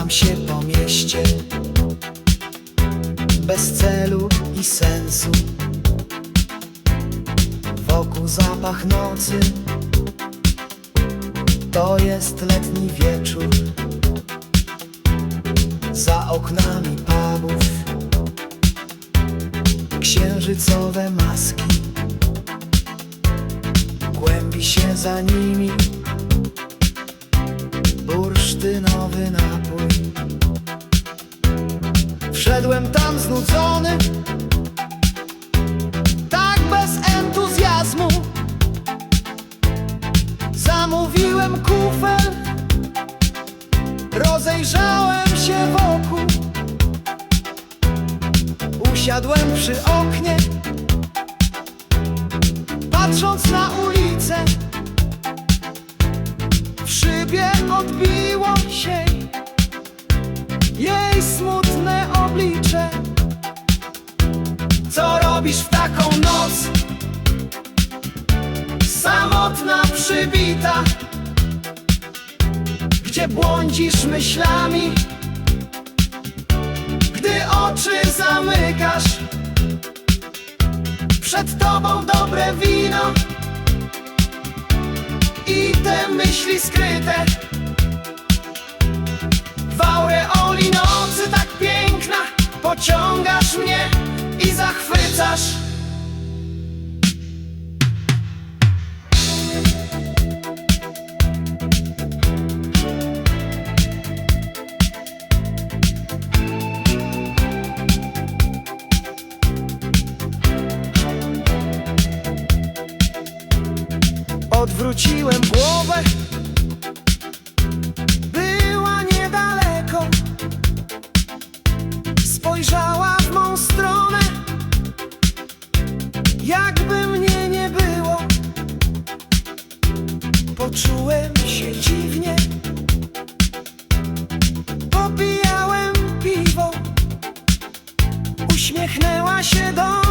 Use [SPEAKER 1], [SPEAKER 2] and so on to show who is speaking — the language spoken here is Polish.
[SPEAKER 1] sam się po mieście. Bez celu i sensu. Wokół zapach nocy. To jest letni wieczór. Za oknami pubów. Księżycowe maski. Głębi się za nimi Wszedłem tam znudzony. Tak bez entuzjazmu. Zamówiłem kufel. Rozejrzałem się wokół. Usiadłem przy oknie. Patrząc na ulicę przybita, gdzie błądzisz myślami, gdy oczy zamykasz. Przed tobą dobre wino i te myśli skryte odwróciłem głowę. Była niedaleko. Spojrzała w mą stronę. Jakby mnie nie było. Poczułem się dziwnie. Popijałem piwo. Uśmiechnęła się do mnie